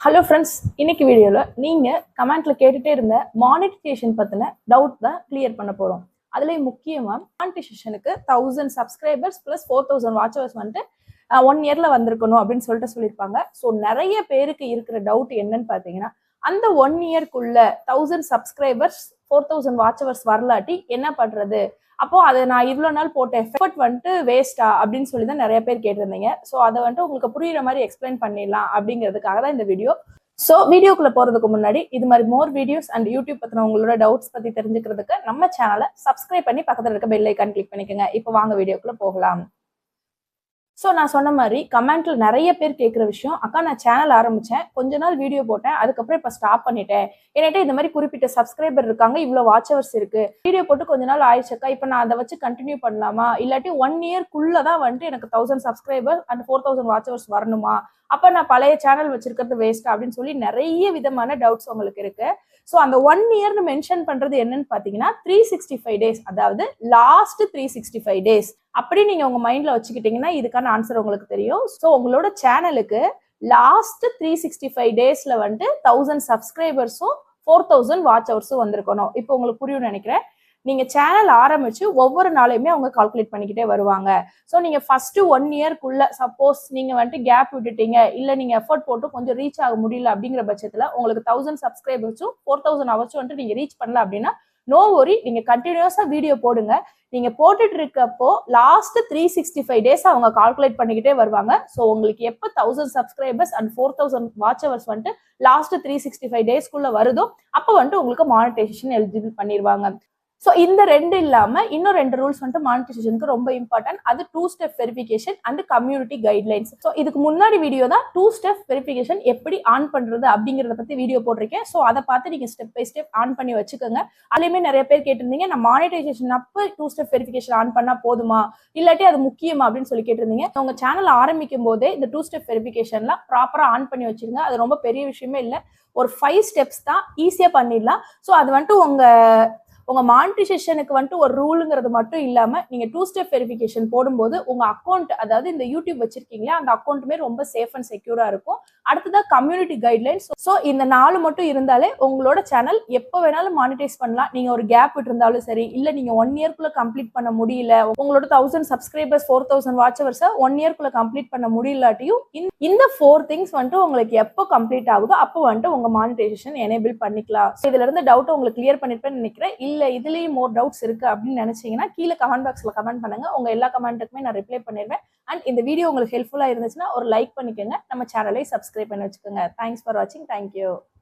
Hello friends இன்னைக்கு வீடியோவில் நீங்கள் கமெண்ட்ல கேட்டுகிட்டே இருந்த மானிட்டைசேஷன் பற்றின டவுட் தான் கிளியர் பண்ண போகிறோம் அதுலேயும் முக்கியமாக மானிட்டைசேஷனுக்கு thousand subscribers plus four thousand watch hours வந்துட்டு ஒன் இயரில் வந்திருக்கணும் அப்படின்னு சொல்லிட்டு சொல்லியிருப்பாங்க. ஸோ நிறைய பேருக்கு இருக்கிற டவுட் என்னன்னு பார்த்தீங்கன்னா அந்த one இயர்க்குள்ள thousand subscribers four thousand watch hours வரலாட்டி என்ன பண்ணுறது அப்போ அதை நான் இவ்வளோ நாள் போட்ட எஃபர்ட் வந்துட்டு வேஸ்டா அப்படின்னு சொல்லி தான் நிறைய பேர் கேட்டிருந்தீங்க. ஸோ அதை வந்துட்டு உங்களுக்கு புரியுற மாதிரி எக்ஸ்பிளைன் பண்ணிடலாம் அப்படிங்கிறதுக்காக தான் இந்த வீடியோ ஸோ வீடியோக்குள்ள போறதுக்கு முன்னாடி இது மாதிரி மோர் வீடியோஸ் அண்ட் யூடியூப் பத்தின உங்களோட டவுட்ஸ் பத்தி தெரிஞ்சுக்கிறதுக்கு நம்ம சேனலை சப்ஸ்கிரைப் பண்ணி பக்கத்தில் இருக்க பெல் ஐக்கான் கிளிக் பண்ணிக்கோங்க. இப்போ வாங்க வீடியோக்குள்ள போகலாம். ஸோ நான் சொன்ன மாதிரி கமெண்ட்ல நிறைய பேர் கேட்குற விஷயம். அக்கா நான் சேனல் ஆரம்பித்தேன் கொஞ்ச நாள் வீடியோ போட்டேன். அதுக்கப்புறம் இப்போ ஸ்டாப் பண்ணிட்டேன். என்கிட்ட இந்த மாதிரி குறிப்பிட்ட சப்ஸ்கிரைபர் இருக்காங்க. இவ்வளோ வாட்சவர்ஸ் இருக்கு. வீடியோ போட்டு கொஞ்ச நாள் ஆயிடுச்சக்கா இப்போ நான் அதை வச்சு கண்டினியூ பண்ணலாமா? இல்லாட்டி ஒன் இயர்க்குள்ளே தான் வந்துட்டு எனக்கு thousand subscriber and four thousand watch hours வரணுமா? அப்போ நான் பழைய சேனல் வச்சிருக்கிறது வேஸ்ட் அப்படின்னு சொல்லி நிறைய விதமான டவுட்ஸ் உங்களுக்கு இருக்கு. ஸோ அந்த ஒன் இயர்னு மென்ஷன் பண்ணுறது என்னன்னு பார்த்தீங்கன்னா த்ரீ சிக்ஸ்டி ஃபைவ் டேஸ் அதாவது last three sixty five days அப்படி நீங்க உங்க மைண்ட்ல வச்சுக்கிட்டீங்கன்னா இதுக்கான ஆன்சர் உங்களுக்கு தெரியும். ஸோ உங்களோட சேனலுக்கு லாஸ்ட் த்ரீ சிக்ஸ்டி ஃபைவ் டேஸ்ல வந்துட்டு தௌசண்ட் சப்ஸ்கிரைபர்ஸும் ஃபோர் தௌசண்ட் வாட்ச் ஹவர்ஸும் வந்திருக்கணும். இப்போ உங்களுக்கு புரியும் நினைக்கிறேன். நீங்க சேனல் ஆரம்பிச்சு ஒவ்வொரு நாளையுமே அவங்க கால்குலேட் பண்ணிக்கிட்டே வருவாங்க. ஸோ நீங்க ஃபர்ஸ்ட் ஒன் இயர்க்குள்ள சப்போஸ் நீங்க வந்துட்டு கேப் விட்டுட்டீங்க. இல்ல நீங்க எஃபர்ட் போட்டு கொஞ்சம் ரீச் ஆக முடியல அப்படிங்கிற பட்சத்துல உங்களுக்கு தௌசண்ட் சப்ஸ்கிரைபர்ஸும் ஃபோர் தௌசண்ட் ஹவர்ஸும் வந்துட்டு நீங்க ரீச் பண்ணல அப்படின்னா நோ ஒரி நீங்க கண்டினியூஸா வீடியோ போடுங்க. நீங்க போட்டுட்டு இருக்கப்போ last three sixty five days அவங்க கால்குலேட் பண்ணிக்கிட்டே வருவாங்க. ஸோ உங்களுக்கு எப்போ thousand subscribers and four thousand watch hours வந்துட்டு லாஸ்ட் த்ரீ சிக்ஸ்டி ஃபைவ் டேஸ்க்குள்ள வருதோ அப்போ வந்துட்டு உங்களுக்கு மானிட்டைசேஷன் எலிஜிபிள் பண்ணிடுவாங்க ஸோ இந்த ரெண்டு இல்லாம இன்னும் ரெண்டு ரூல்ஸ் வந்துட்டு மானிட்டைசேஷனுக்கு ரொம்ப இம்பார்ட்டன்ட் அது two step verification and community guidelines so இதுக்கு முன்னாடி வீடியோ தான் டூ ஸ்டெப் வெரிஃபிகேஷன் எப்படி ஆன் பண்றது அப்படிங்கிறத பத்தி வீடியோ போட்டிருக்கேன். ஸோ அதை பார்த்து நீங்க ஸ்டெப் பை ஸ்டெப் ஆன் பண்ணி வச்சுக்கோங்க. அதுலயுமே நிறைய பேர் கேட்டிருந்தீங்க நான் மானிட்டைசேஷன் அப்போ டூ ஸ்டெப் வெரிஃபிகேஷன் ஆன் பண்ணா போதுமா? இல்லாட்டி அது முக்கியமா அப்படின்னு சொல்லி கேட்டிருந்தீங்க. உங்க சேனல் ஆரம்பிக்கும் போதே இந்த டூ ஸ்டெப் வெரிஃபிகேஷன்லாம் ப்ராப்பரா ஆன் பண்ணி வச்சிருங்க. அது ரொம்ப பெரிய விஷயமே இல்லை. ஒரு ஃபைவ் ஸ்டெப்ஸ் தான் ஈஸியாக பண்ணிடலாம். ஸோ அது வந்துட்டு உங்கள் உங்க மானிட்டைசேஷனுக்கு வந்துட்டு ஒரு ரூலுங்கிறது மட்டும் இல்லாம நீங்க டூ ஸ்டெப் வெரிஃபிகேஷன் போடும்போது உங்க அக்கௌண்ட் அதாவது இந்த யூடியூப் வச்சிருக்கீங்களா அந்த அக்கௌண்ட்டுமே ரொம்ப சேஃப் அண்ட் செக்யூரா இருக்கும். அடுத்ததா கம்யூனிட்டி கைட்லைன்ஸ் ஸோ இந்த நாலு மட்டும் இருந்தாலே உங்களோட சேனல் எப்போ வேணாலும் மானிட்டைஸ் பண்ணலாம். நீங்க ஒரு கேப் இருந்தாலும் சரி இல்ல நீங்க ஒன் இயர்க்குள்ள கம்ப்ளீட் பண்ண முடியல உங்களோட தௌசண்ட் சப்ஸ்கிரைபர்ஸ் ஃபோர் தௌசண்ட் வாட்ச்வர்ஸை ஒன் இயர்க்குள்ள கம்ப்ளீட் பண்ண முடியலாட்டியும் இந்த ஃபோர் திங்ஸ் வந்துட்டு உங்களுக்கு எப்போ கம்ப்ளீட் ஆகுதோ அப்போ வந்துட்டு உங்க மானிட்டைசேஷன் எனேபிள் பண்ணிக்கலாம். இதுல இருந்து டவுட் உங்களுக்கு கிளியர் பண்ணிருப்பேன்னு நினைக்கிறேன். இல்ல இதுலயும் மோர் டவுட்ஸ் இருக்கு அப்படின்னு நினச்சிங்கன்னா கீழே கமெண்ட் பாக்ஸில் கமெண்ட் பண்ணுங்க. உங்கள் எல்லா கமெண்ட்டுக்குமே நான் ரிப்ளை பண்ணிடுவேன். அண்ட் இந்த வீடியோ உங்களுக்கு ஹெல்ப்ஃபுல்லாக இருந்துச்சுன்னா ஒரு லைக் பண்ணிக்கோங்க. நம்ம சேனலை சப்ஸ்கிரைப் பண்ணி வச்சுக்கோங்க. தேங்க்ஸ் ஃபார் வாட்சிங் தேங்க்யூ